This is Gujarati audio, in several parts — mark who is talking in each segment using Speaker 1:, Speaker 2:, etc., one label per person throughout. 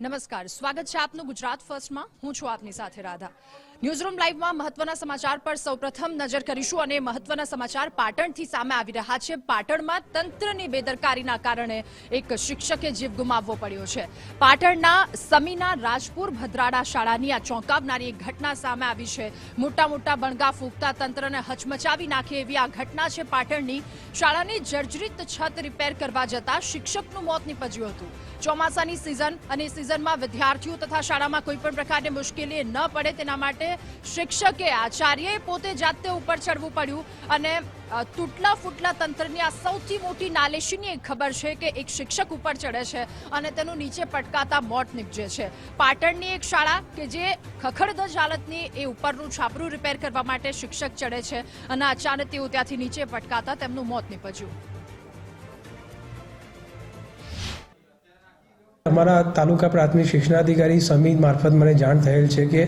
Speaker 1: નમસ્કાર. સ્વાગત છે આપનું ગુજરાત ફર્સ્ટમાં. હું છું આપની સાથે રાધા. ન્યૂઝરૂમ લાઈવમાં મહત્વના સમાચાર પર સૌપ્રથમ નજર કરીશું અને મહત્વના સમાચાર પાટણથી સામે આવી રહ્યા છે. પાટણમાં તંત્રની બેદરકારીના કારણે એક શિક્ષકે જીવ ગુમાવવો પડ્યો છે. પાટણના સમીના રાજપુર ભદ્રાડા શાળાની આ ચોંકાવનારી એક ઘટના સામે આવી છે. મોટા મોટા બણગા ફૂંકતા તંત્રને હચમચાવી નાખે એવી આ ઘટના છે પાટણની. શાળાની જર્જરિત છત રિપેર કરવા જતા શિક્ષકનું મોત નીપજ્યું હતું. ચોમાસાની સિઝન અને સિઝનમાં વિદ્યાર્થીઓ તથા શાળામાં કોઈ પણ પ્રકારની મુશ્કેલી ન પડે તેના માટે શિક્ષકે આચાર્યએ પોતે જાતે ઉપર ચડવું પડ્યું અને તૂટલા ફૂટલા તંત્રની આ સૌથી મોટી નાલેશીની એક ખબર છે કે એક શિક્ષક ઉપર ચડે છે અને તેનું નીચે પટકાતા મોત નીપજે છે. પાટણની એક શાળા કે જે ખખડધજ હાલતની એ ઉપરનું છાપરું રિપેર કરવા માટે શિક્ષક ચડે છે અને અચાનક તેઓ ત્યાંથી નીચે પટકાતા તેમનું મોત નીપજ્યું.
Speaker 2: અમારા તાલુકા પ્રાથમિક શિક્ષણાધિકારી સમિત મારફત મને જાણ થયેલ છે કે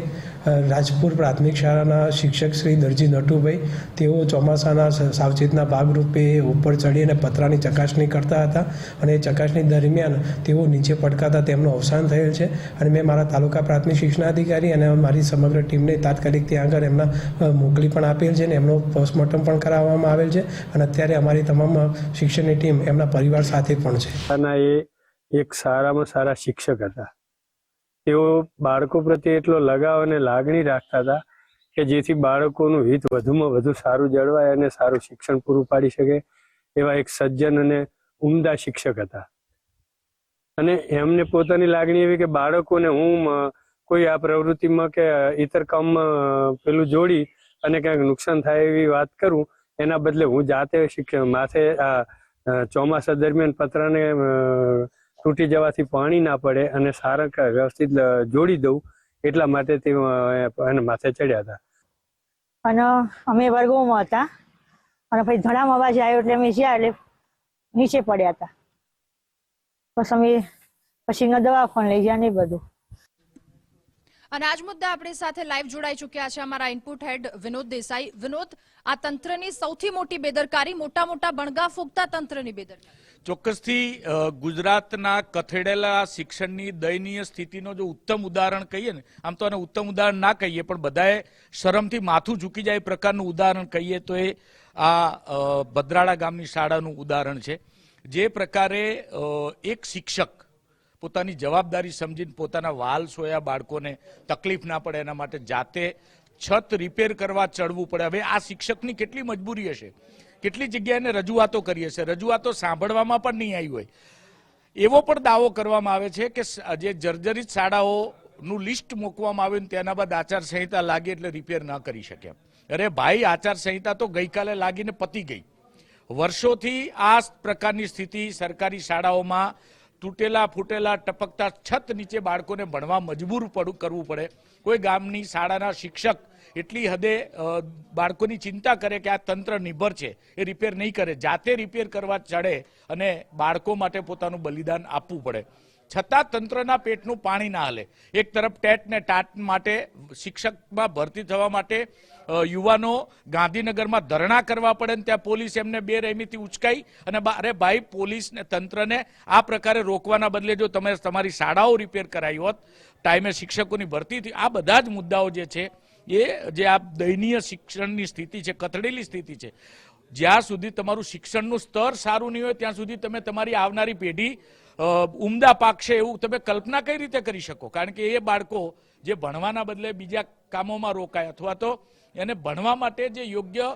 Speaker 2: રાજપુર પ્રાથમિક શાળાના શિક્ષક શ્રી દરજી નટુભાઈ, તેઓ ચોમાસાના સાવચેતના ભાગરૂપે ઉપર ચડી અને પતરાની ચકાસણી કરતા હતા અને એ ચકાસણી દરમિયાન તેઓ નીચે પડકારતા તેમનું અવસાન થયેલ છે. અને મેં મારા તાલુકા પ્રાથમિક શિક્ષણાધિકારી અને મારી સમગ્ર ટીમને તાત્કાલિક ત્યાં આગળ એમના મોકલી પણ આપેલ છે અને એમનો પોસ્ટમોર્ટમ પણ કરાવવામાં આવેલ છે. અને અત્યારે અમારી તમામ શિક્ષણની ટીમ એમના પરિવાર સાથે પણ છે.
Speaker 3: અને એ એક સારામાં સારા શિક્ષક હતા. તેઓ બાળકો પ્રત્યે એટલો લગાવ અને લાગણી રાખતા હતા કે જેથી બાળકોનું હિત વધુમાં વધુ સારું જળવાય અને સારું શિક્ષણ પૂરું પાડી શકે એવા એક સજ્જન અને ઉમદા શિક્ષક હતા. અને એમને પોતાની લાગણી એવી કે બાળકોને હું કોઈ આ પ્રવૃત્તિમાં કે ઇતર કામમાં પેલું જોડી અને ક્યાંક નુકસાન થાય એવી વાત કરું, એના બદલે હું જાતે શિક્ષણ માથે, આ ચોમાસા દરમિયાન પતરાને તૂટી જવાથી પાણી ના પડે અને સારા વ્યવસ્થિત જોડી દઉં એટલા માટે તે એને માથે ચડ્યા હતા.
Speaker 4: અને અમે વર્ગોમાં હતા. અને પછી ધડામ અવાજ આવ્યો એટલે અમે જ્યાં એટલે નીચે પડ્યા હતા. બસ અમે પછી દવાખાને લઈ ગયા ને બધું.
Speaker 1: અને આજ મુદ્દા આપણી સાથે લાઈવ જોડાઈ ચૂક્યા છે અમારા ઇનપુટ હેડ વિનોદ દેસાઈ. વિનોદ આ તંત્રની સૌથી મોટી બેદરકારી મોટા મોટા બણગા ફૂંકતા તંત્રની બેદરકારી.
Speaker 5: ચોક્કસથી ગુજરાતના કથેડેલા શિક્ષણની દયનીય સ્થિતિનો જો ઉત્તમ ઉદાહરણ કહીએ ને, આમ તો આને ઉત્તમ ઉદાહરણ ના કહીએ, પણ બધાએ શરમથી માથું ઝૂકી જાય પ્રકારનું ઉદાહરણ કહીએ તો એ આ ભદ્રાળા ગામની શાળાનું ઉદાહરણ છે. જે પ્રકારે એક શિક્ષક પોતાની જવાબદારી સમજીને પોતાના વાલ સોયા બાળકોને તકલીફ ના પડે એના માટે જાતે છત રિપેર કરવા ચડવું પડે. હવે આ શિક્ષકની કેટલી મજબૂરી હશે? કેટલી જગ્યાએ રજૂઆતો કરીએ છીએ. રજૂઆતો સાંભળવામાં પણ નહીં આવી હોય. એવો પણ દાવો કરવામાં આવે છે કે જે જર્જરિત શાળાઓનું લિસ્ટ મૂકવામાં આવ્યું તેના બાદ આચારસંહિતા લાગી એટલે રિપેર ન કરી શકે અરે ભાઈ, આચારસંહિતા તો ગઈકાલે લાગીને પતી ગઈ. વર્ષોથી આ પ્રકારની સ્થિતિ સરકારી શાળાઓમાં તૂટેલા ફૂટેલા ટપકતા છત નીચે બાળકોને ભણવા મજબૂર પડવું કરવું પડે. કોઈ ગામની શાળાના શિક્ષક એટલી હદે બાળકોની ચિંતા કરે કે આ તંત્ર નિર્ભર છે, એ રિપેર નહીં કરે. જાતે રિપેર કરવા ચડે અને બાળકો માટે પોતાનું બલિદાન આપવું પડે. છતાં તંત્રના પેટનું પાણી ના હાલે. એક તરફ ટેટ ને ટાટ માટે શિક્ષકમાં ભરતી થવા માટે યુવાનો ગાંધીનગરમાં ધરણા કરવા પડે ને ત્યાં પોલીસ એમને બે રહેમીથી ઉચકાઈ અને અરે ભાઈ પોલીસને તંત્રને આ પ્રકારે રોકવાના બદલે જો તમે તમારી શાળાઓ રિપેર કરાવી હોત ટાઈમે શિક્ષકોની ભરતી થઈ આ બધા જ મુદ્દાઓ જે છે એ જે આ દયનીય શિક્ષણની સ્થિતિ છે, કથળેલી સ્થિતિ છે, જ્યાં સુધી તમારું શિક્ષણનું સ્તર સારું નહીં હોય, ત્યાં સુધી તમે તમારી આવનારી પેઢી ઉમદા પાકશે એવું તમે કલ્પના કઈ રીતે કરી શકો? કારણ કે એ બાળકો જે ભણવાના બદલે બીજા કામોમાં રોકાય, અથવા તો એને ભણવા માટે જે યોગ્ય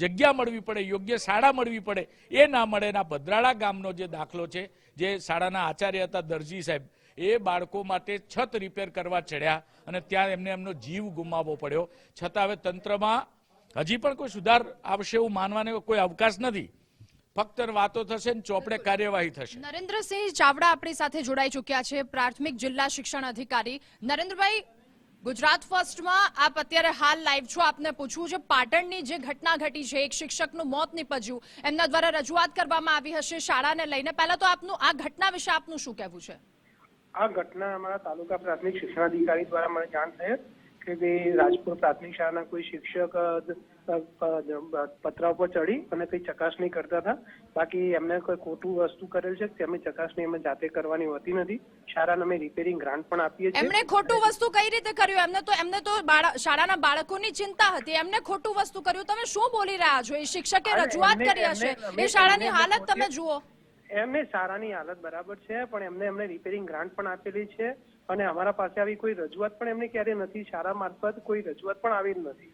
Speaker 5: જગ્યા મળવી પડે, યોગ્ય શાળા મળવી પડે, એ ના મળે. ભદ્રાળા ગામનો જે દાખલો છે, જે શાળાના આચાર્ય હતા દરજી સાહેબ એ બાળકો માટે છત રિપેર કરવા ચડ્યા અને ત્યાં એમને એમનો જીવ ગુમાવવો પડ્યો. છતાં હવે તંત્રમાં હજી પણ કોઈ સુધાર આવશે એવું માનવાનો કોઈ અવકાશ નથી. ફક્ત વાતો થશે ને ચોપડે કાર્યવાહી થશે.
Speaker 1: નરેન્દ્રસિંહ ચાવડા આપણી સાથે જોડાઈ ચૂક્યા છે, પ્રાથમિક જિલ્લા શિક્ષણ અધિકારી. નરેન્દ્રભાઈ, ગુજરાત ફર્સ્ટમાં આપ અત્યારે હાલ લાઈવ છો. આપને પૂછવું છે, પાટણની જે ઘટના ઘટી છે, એક શિક્ષકનું મોત નીપજ્યું, એમના દ્વારા રજૂઆત કરવામાં આવી હશે શાળાને લઈને. પહેલા તો આપનું આ ઘટના વિશે આપનું શું કહેવું છે?
Speaker 6: આ ઘટના અમારા તાલુકા પ્રાથમિક શિક્ષણાધિકારી દ્વારા મને જાણ થયેલ
Speaker 2: કે તે રાજપુર પ્રાથમિક શાળાના કોઈ શિક્ષક પતરા ઉપર ચડી અને કઈ ચકાસણી કરતા હતા. બાકી એમને કોઈ ખોટું વસ્તુ કરેલ છે તેમની ચકાસણી અમે જાતે કરવાની હોતી નથી. શાળાને અમે રિપેરિંગ ગ્રાન્ટ પણ આપીએ છીએ.
Speaker 1: એમણે ખોટું વસ્તુ કઈ રીતે કર્યું? એમને તો એમને તો શાળાના બાળકોની ચિંતા હતી. એમને ખોટું વસ્તુ કર્યું. તમે શું બોલી રહ્યા છો? એ શિક્ષકે રજૂઆત કરી હશે. એ શાળાની હાલત તમે
Speaker 2: પોતે-
Speaker 1: જુઓ
Speaker 2: એમને શાળાની હાલત બરાબર છે પણ એમને એમને રિપેરિંગ ગ્રાન્ટ પણ આપેલી છે અને અમારા પાસે આવી કોઈ રજૂઆત પણ એમને ક્યારે નથી સારા મારફત કોઈ રજૂઆત પણ આવી નથી.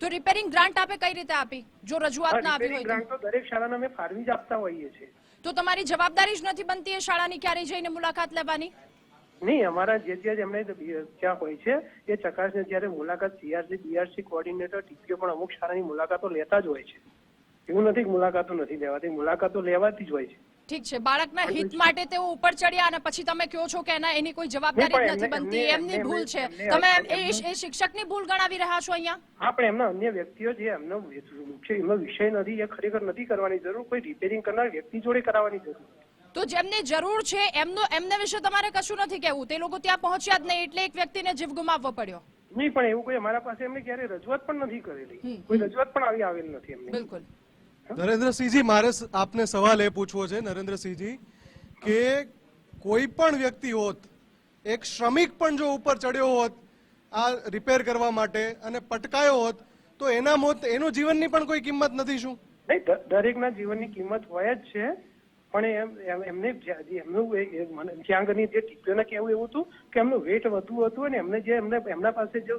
Speaker 1: તો રિપેરિંગ ગ્રાન્ટ આપે કઈ રીતે આપી? જો રજૂઆત ના આપી હોય
Speaker 2: ગ્રાન્ટ તો દરેક શાળાને અમે ફાળવી જ આપતા હોઈએ છીએ.
Speaker 1: તો તમારી જવાબદારી જ નથી બનતી એ શાળાની ક્યારે જઈને મુલાકાત લેવાની?
Speaker 2: નહીં અમારા જે ત્યાં એમને ત્યાં હોય છે એ ચકાસણી જ્યારે મુલાકાત સીઆરસી બીઆરસી કોઓર્ડિનેટર ટીપીઓ પણ અમુક શાળાની મુલાકાતો લેતા જ હોય છે. એવું નથી મુલાકાતો નથી લેવાતી. મુલાકાતો લેવાતી જ હોય છે.
Speaker 1: ઠીક છે. બાળકના હિત માટે તેઓ ઉપર ચડ્યા અને પછી તમે કહો છો કે એના એની કોઈ જવાબદારી નથી બનતી.
Speaker 2: એમની
Speaker 1: ભૂલ છે. તમે એ શિક્ષકની ભૂલ ગણાવી રહ્યા છો અહીંયા?
Speaker 2: હા પણ એમના અન્ય વ્યક્તિઓ જે એમનો મુખ્ય એમનો વિષય નથી એ ખરેખર નથી કરવાની જરૂર. કોઈ રિપેરિંગ કરનાર વ્યક્તિ જોડે કરાવવાની જરૂર
Speaker 1: તો જેમને જરૂર છે એમનો એમને વિશે તમારે કશું નથી કહેવું. તે લોકો ત્યાં પહોંચ્યા જ નહીં. એટલે એક વ્યક્તિને જીવ ગુમાવવો પડ્યો.
Speaker 2: નહીં પણ એવું કોઈ અમારા પાસે એમને ક્યારે રજૂઆત પણ નથી કરેલી. કોઈ રજૂઆત પણ આવી આવેલ નથી એમને.
Speaker 1: બિલકુલ.
Speaker 6: નરેન્દ્રસિંહજી, મારે આપને સવાલ એ પૂછવો છે, નરેન્દ્રસિંહજી, કે કોઈ પણ વ્યક્તિ હોત, એક શ્રમિક પણ જો ઉપર ચડ્યો હોત, આ રિપેર કરવા માટે અને પટકાયો હોત, તો એના મોત, એનું જીવનની પણ કોઈ કિંમત નથી શું?
Speaker 2: નહીં દરેકના જીવનની કિંમત હોય જ છે, પણ એમ, એમ- એમને એમનું ત્યાં આગળની જે ટીપીઓને કેવું એવું હતું કે એમનું વેટ વધુ હતું અને એમને જે, એમને, એમના પાસે જો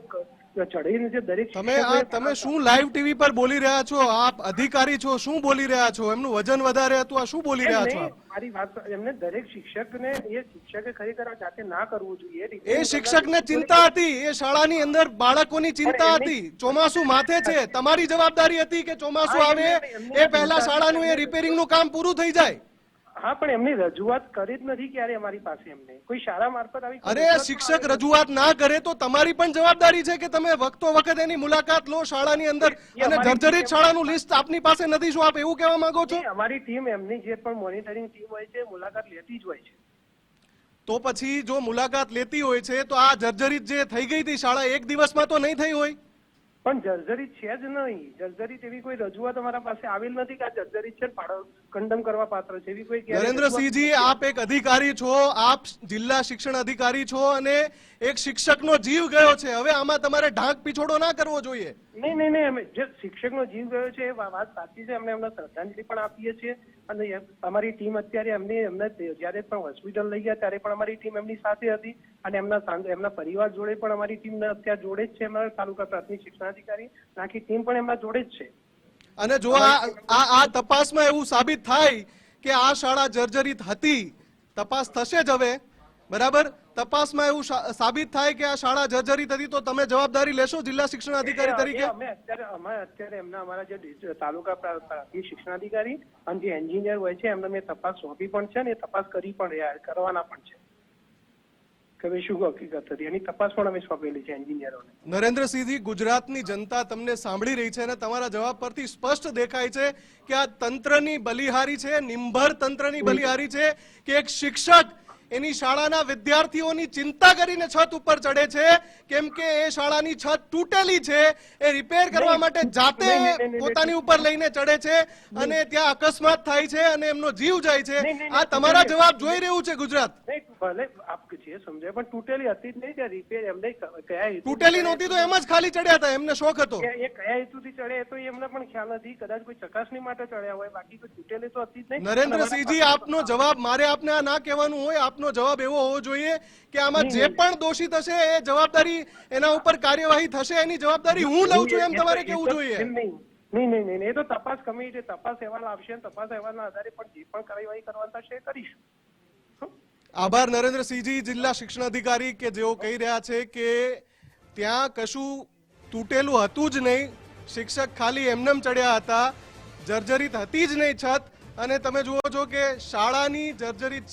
Speaker 2: ચઢીને જે દરેક
Speaker 6: તમે તમે શું લાઈવ ટીવી પર બોલી રહ્યા છો? આપ અધિકારી છો શું બોલી રહ્યા છો? એમનું વજન વધારે હતું આ શું બોલી રહ્યા છો
Speaker 2: મારી વાત એમને દરેક શિક્ષકને એ શિક્ષકે ખરેખર આ જાતે ના કરવું જોઈએ.
Speaker 6: એ શિક્ષકને ચિંતા હતી? એ શાળાની અંદર બાળકોની ચિંતા હતી? ચોમાસું માથે છે. તમારી જવાબદારી હતી કે ચોમાસું આવે? એ પહેલા શાળાનું એ. રિપેરિંગનું કામ પૂરું થઈ જાય?
Speaker 2: હા પણ એમની રજૂઆત કરી જ નથી ક્યારે અમારી પાસે એમને. કોઈ શાળા મારફત આવી
Speaker 6: અરે શિક્ષક રજૂઆત ના કરે તો તમારી પણ જવાબદારી છે કે તમે વખતો વખત એની મુલાકાત લો શાળાની અંદર અને જર્જરિત શાળાનું લિસ્ટ આપની પાસે નથી શું આપ એવું કહેવા માંગો છો?
Speaker 2: અમારી ટીમ એમની જે પણ મોનિટરિંગ ટીમ હોય છે મુલાકાત લેતી જ હોય છે.
Speaker 6: તો પછી જો મુલાકાત લેતી હોય છે તો આ જર્જરિત જે થઈ ગઈ હતી શાળા એક દિવસમાં તો નહીં થઈ હોય?
Speaker 2: પણ જર્જરિત છે જ નહીં. જર્જરિત એવી કોઈ રજૂઆત અમારા પાસે આવેલ નથી કે આ જર્જરિત છે કંડમ કરવા પાત્ર છે. એવી કોઈ
Speaker 6: નરેન્દ્રસિંહજી આપ એક અધિકારી છો આપ જિલ્લા શિક્ષણ અધિકારી છો અને એક શિક્ષકનો જીવ ગયો છે. હવે આમાં તમારે ઢાંક પીછોડો ના કરવો જોઈએ.
Speaker 2: નહીં નહીં નહીં અમે જે શિક્ષકનો જીવ ગયો છે એ વાત સાચી છે. અમને એમને શ્રદ્ધાંજલિ પણ આપીએ છીએ. અને અમારી ટીમ અત્યારે એમને એમને જ્યારે પણ હોસ્પિટલ લઈ ગયા ત્યારે પણ અમારી ટીમ એમની સાથે હતી અને એમના એમના પરિવાર જોડે પણ અમારી ટીમ અત્યારે જોડે જ છે અમારા તાલુકા પ્રાથમિક શિક્ષણાધિકારી આખી ટીમ પણ એમના જોડે જ છે.
Speaker 6: અને જો આ આ તપાસમાં એવું સાબિત થાય કે આ શાળા જર્જરિત હતી, તપાસ થશે જ હવે? બરાબર? તપાસમાં એવું સાબિત થાય કે આ શાળા જર્જરિત હતી તો તમે જવાબદારી લેશો જિલ્લા શિક્ષણ અધિકારી તરીકે?
Speaker 2: અમે અત્યારે અમે અત્યારે એમના અમારા જે તાલુકા પ્રાથમિક શિક્ષણ અધિકારી અને જે એન્જિનિયર હોય છે એમને મેં તપાસ સોંપી પણ છે ને તપાસ કરી પણ રહ્યા કરવાના પણ છે. કે ભાઈ શું હકીકત હતી? એની તપાસ પણ અમે સોંપેલી છે એન્જિનિયરોને.
Speaker 6: નરેન્દ્રસિંહજી ગુજરાતની જનતા તમને સાંભળી રહી છે અને તમારા જવાબ પરથી સ્પષ્ટ દેખાય છે કે આ તંત્રની બલિહારી છે નિંભર તંત્રની બલિહારી છે કે એક શિક્ષક એની શાળાના વિદ્યાર્થીઓની ચિંતા કરીને છત ઉપર ચડે છે. કેમ કે એ શાળાની છત તૂટેલી છે. એ રિપેર કરવા માટે જાતે પોતાની ઉપર લઈને ચડે છે અને ત્યાં અકસ્માત થાય છે અને એમનો જીવ જાય છે. આ તમારા જવાબ જોઈ રહ્યું છે ગુજરાત?
Speaker 2: ભલે આપ છે સમજાય પણ તૂટેલી હતી જ નહીં રિપેર એમને કયા
Speaker 6: તૂટેલી નહોતી તો એમ જ ખાલી ચડ્યા હતા એમને શોખ હતો.
Speaker 2: એ કયા હેતુથી ચડે તો એમને પણ ખ્યાલ નથી. કદાચ કોઈ ચકાસણી માટે ચડ્યા હોય બાકી કોઈ તૂટેલી તો હતી જ નહીં.
Speaker 6: નરેન્દ્રસિંહજી આપનો જવાબ મારે આપને આ ના કહેવાનું હોય. આપનો જવાબ એવો હોવો જોઈએ કે આમાં જે પણ દોષિત હશે એ જવાબદારી એના ઉપર કાર્યવાહી થશે એની જવાબદારી હું લઉં છું એમ તમારે કેવું જોઈએ.
Speaker 2: નહીં. નહીં નહીં એ તો તપાસ કમિટી તપાસ અહેવાલ આવશે તપાસ અહેવાલના આધારે પણ જે પણ કાર્યવાહી કરવાની થશે એ કરીશું.
Speaker 6: આભાર નરેન્દ્રસિંહજી જિલ્લા શિક્ષણ અધિકારી કે જેઓ કહી રહ્યા છે કે ત્યાં કશું તૂટેલું હતું જ નહીં. શિક્ષક ખાલી એમનેમ ચડ્યા હતા. જર્જરિત હતી જ નહીં છત. અને તમે જુઓ છો કે શાળાની જર્જરિત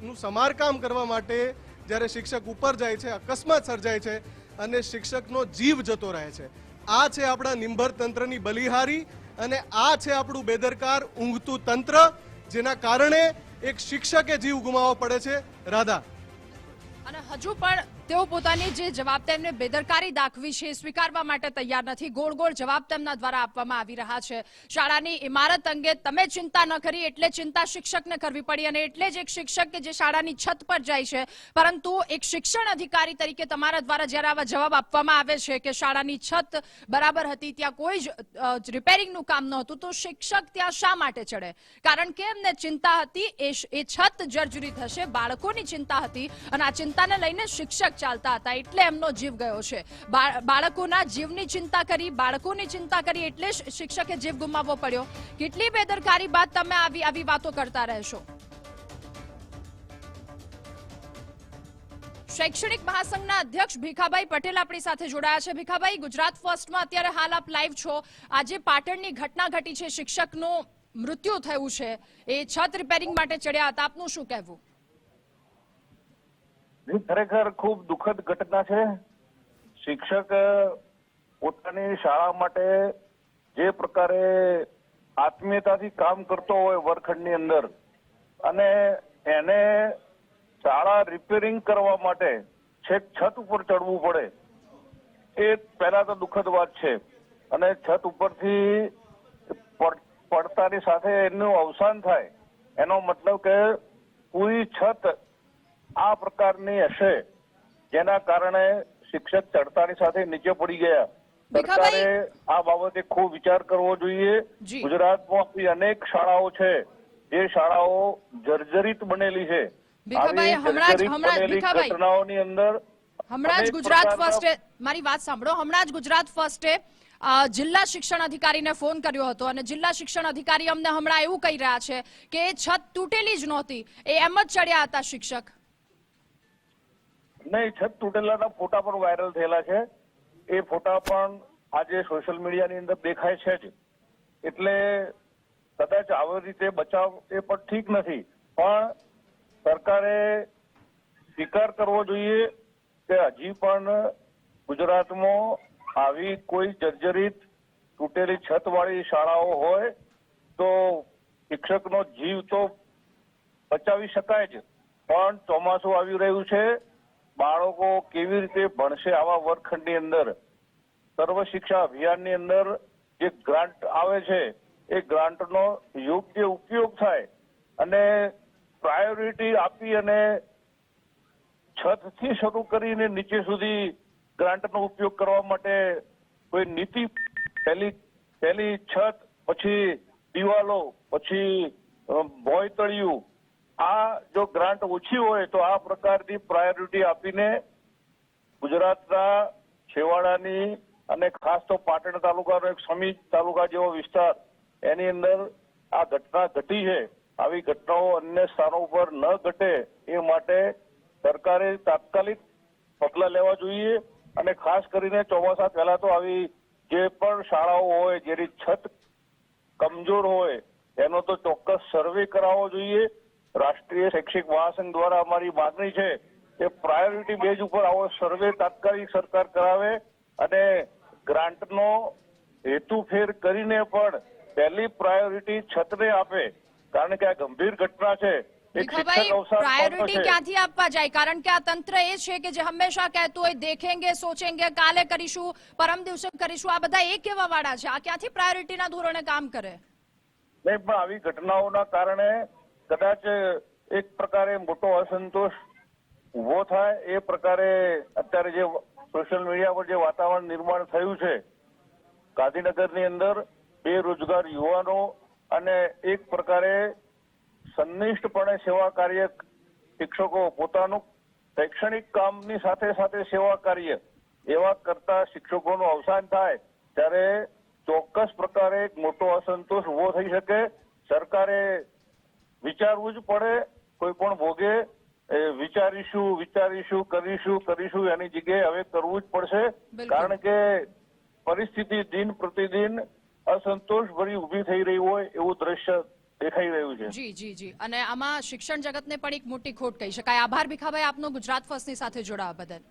Speaker 6: છતનું સમારકામ કરવા માટે જ્યારે શિક્ષક ઉપર જાય છે, અકસ્માત સર્જાય છે અને શિક્ષકનો જીવ જતો રહે છે. આ છે આપણા નિંભર તંત્રની બલિહારી અને આ છે આપણું બેદરકાર ઊંઘતું તંત્ર, જેના કારણે એક શિક્ષકે જીવ ગુમાવવો પડે છે. રાધા.
Speaker 1: અને હજુ પણ તેઓ પોતાની જે જવાબ તેમને બેદરકારી દાખવી છે, સ્વીકારવા માટે તૈયાર નથી. ગોળ ગોળ જવાબ તેમના દ્વારા આપવામાં આવી રહ્યા છે. શાળાની ઇમારત અંગે તમે ચિંતા ન કરી, એટલે ચિંતા શિક્ષકને કરવી પડી અને એટલે જ એક શિક્ષક કે જે શાળાની છત પર જાય છે. પરંતુ એક શિક્ષણ અધિકારી તરીકે તમારા દ્વારા જ્યારે આવા જવાબ આપવામાં આવે છે કે શાળાની છત બરાબર હતી, ત્યાં કોઈ જ રિપેરિંગનું કામ નહોતું, તો શિક્ષક ત્યાં શા માટે ચડે? કારણ કે એમને ચિંતા હતી એ છત જર્જરી થશે, બાળકોની ચિંતા હતી અને આ ચિંતાને લઈને શિક્ષક ચાલતા હતા એટલે એમનો જીવ ગયો છે. બાળકોના જીવની ચિંતા કરી, બાળકોની ચિંતા કરી એટલે શિક્ષકે જીવ ગુમાવવો પડ્યો. કેટલી બેદરકારી બાદ તમે આવી આવી વાતો કરતા રહેશો? શૈક્ષણિક મહાસંઘના અધ્યક્ષ ભીખાભાઈ પટેલ આપણી સાથે જોડાયા છે. ભીખાભાઈ, ગુજરાત ફર્સ્ટમાં અત્યારે હાલ આપ લાઈવ છો. આજે પાટણની ઘટના ઘટી છે. શિક્ષકનું મૃત્યુ થયું છે. એ છત રિપેરિંગ માટે ચડ્યા હતા. આપનું શું કહેવું?
Speaker 7: ખરેખર ખૂબ દુઃખદ ઘટના છે. શિક્ષક પોતાની શાળા માટે જે પ્રકારે આત્મીયતાથી કામ કરતો હોય વર્ગખંડની અંદર અને એને શાળા રિપેરિંગ કરવા માટે છેક છત ઉપર ચડવું પડે, એ પહેલા તો દુઃખદ વાત છે. અને છત ઉપરથી પડ- પડતાની સાથે એનું અવસાન થાય, એનો મતલબ કે પૂરી છત આ પ્રકારની હશે. જેના કારણે શિક્ષક ચડતાની સાથે નીચે પડી ગયા. સરકારે આ બાબતે ખૂબ વિચાર કરવો જોઈએ. ગુજરાતમાં આવી અનેક શાળાઓ છે. જે શાળાઓ જર્જરિત બનેલી છે.
Speaker 1: ભીખાભાઈ, હમણાં જ- હમણાં ભીખાભાઈ.
Speaker 7: ઘટનાઓની અંદર
Speaker 1: હમણાં જ ગુજરાત ફર્સ્ટે મારી વાત સાંભળો. હમણાં જ ગુજરાત ફર્સ્ટે જિલ્લા શિક્ષણ અધિકારીને ફોન કર્યો હતો અને જિલ્લા શિક્ષણ અધિકારી અમને હમણાં એવું કહી રહ્યા છે કે છત તૂટેલી જ નહોતી. એ એમ જ ચડ્યા હતા શિક્ષક.
Speaker 7: નહીં છત તૂટેલાના ફોટા પણ વાયરલ થયેલા છે. એ ફોટા પણ આજે સોશિયલ મીડિયાની અંદર દેખાય છે જ. એટલે કદાચ આવી રીતે બચાવ એ પણ ઠીક નથી. પણ સરકારે સ્વીકાર કરવો જોઈએ કે હજી પણ ગુજરાતમાં આવી કોઈ જર્જરિત તૂટેલી છતવાળી શાળાઓ હોય તો શિક્ષકનો જીવ તો બચાવી શકાય જ. પણ ચોમાસું આવી રહ્યું છે બાળકો કેવી રીતે ભણશે આવા વર્ગખંડની અંદર? સર્વ શિક્ષા અભિયાનની અંદર જે ગ્રાન્ટ આવે છે, એ ગ્રાન્ટનો યોગ્ય ઉપયોગ થાય અને પ્રાયોરિટી આપી અને છતથી શરૂ કરીને નીચે સુધી ગ્રાન્ટનો ઉપયોગ કરવા માટે કોઈ નીતિ, પહેલી પહેલી છત, પછી દિવાલો, પછી ભોયતળિયું આ જો ગ્રાન્ટ ઓછી હોય તો આ પ્રકારની પ્રાયોરિટી આપીને ગુજરાતના છેવાડાની અને ખાસ તો પાટણ તાલુકાનો એક સમી તાલુકા જેવો વિસ્તાર, એની અંદર આ ઘટના ઘટી છે. આવી ઘટનાઓ અન્ય સ્થાનો પર ન ઘટે એ માટે સરકારે તાત્કાલિક પગલા લેવા જોઈએ અને ખાસ કરીને ચોમાસા પહેલા તો આવી જે પણ શાળાઓ હોય, જેની છત કમજોર હોય, એનો તો ચોક્કસ સર્વે કરાવવો જોઈએ. રાષ્ટ્રીય શૈક્ષિક મહાસંઘ દ્વારા અમારી માગણી છે કે પ્રાયોરિટી બેઝ ઉપર આવો સર્વે તાત્કાલિક સરકાર કરાવે અને ગ્રાન્ટનો હેતુફેર કરીને પણ પહેલી પ્રાયોરિટી છતને આપે. કારણ કે આ ગંભીર ઘટના છે. છે
Speaker 1: ક્યાંથી આપવા જાય? કારણ કે આ તંત્ર એ છે કે જે હંમેશા કહેતું હોય દેખેંગે સોચેંગે કાલે કરીશું પરમ દિવસે કરીશું. આ બધા એ કેવા વાળા છે. આ ક્યાંથી પ્રાયોરિટીના ધોરણે કામ કરે?
Speaker 7: નહીં પણ આવી ઘટનાઓના કારણે કદાચ એક પ્રકારે મોટો અસંતોષ ઊભો થાય, એ પ્રકારે અત્યારે જે સોશિયલ મીડિયા પર જે વાતાવરણ નિર્માણ થયું છે, ગાંધીનગરની અંદર બેરોજગાર યુવાનો અને એક પ્રકારે સંનિષ્ઠપણે સેવા કાર્ય શિક્ષકો પોતાનું શૈક્ષણિક કામની સાથે સાથે સેવા કાર્ય એવા કરતા શિક્ષકોનું અવસાન થાય, ત્યારે ચોક્કસ પ્રકારે એક મોટો અસંતોષ ઊભો થઈ શકે. સરકારે વિચારવું જ પડે કોઈ પણ ભોગે વિચારીશું વિચારીશું કરીશું કરીશું એની જગ્યાએ હવે કરવું જ પડશે. કારણ કે પરિસ્થિતિ દિન પ્રતિદિન અસંતોષ ભરી ઊભી થઈ રહી હોય એવું દ્રશ્ય દેખાઈ રહ્યું છે.
Speaker 1: જી જી જી. અને આમાં શિક્ષણ જગતને પણ એક મોટી ખોટ કહી શકાય. આભાર ભીખાભાઈ આપનો ગુજરાત ફર્સ્ટની સાથે જોડાવા બદલ.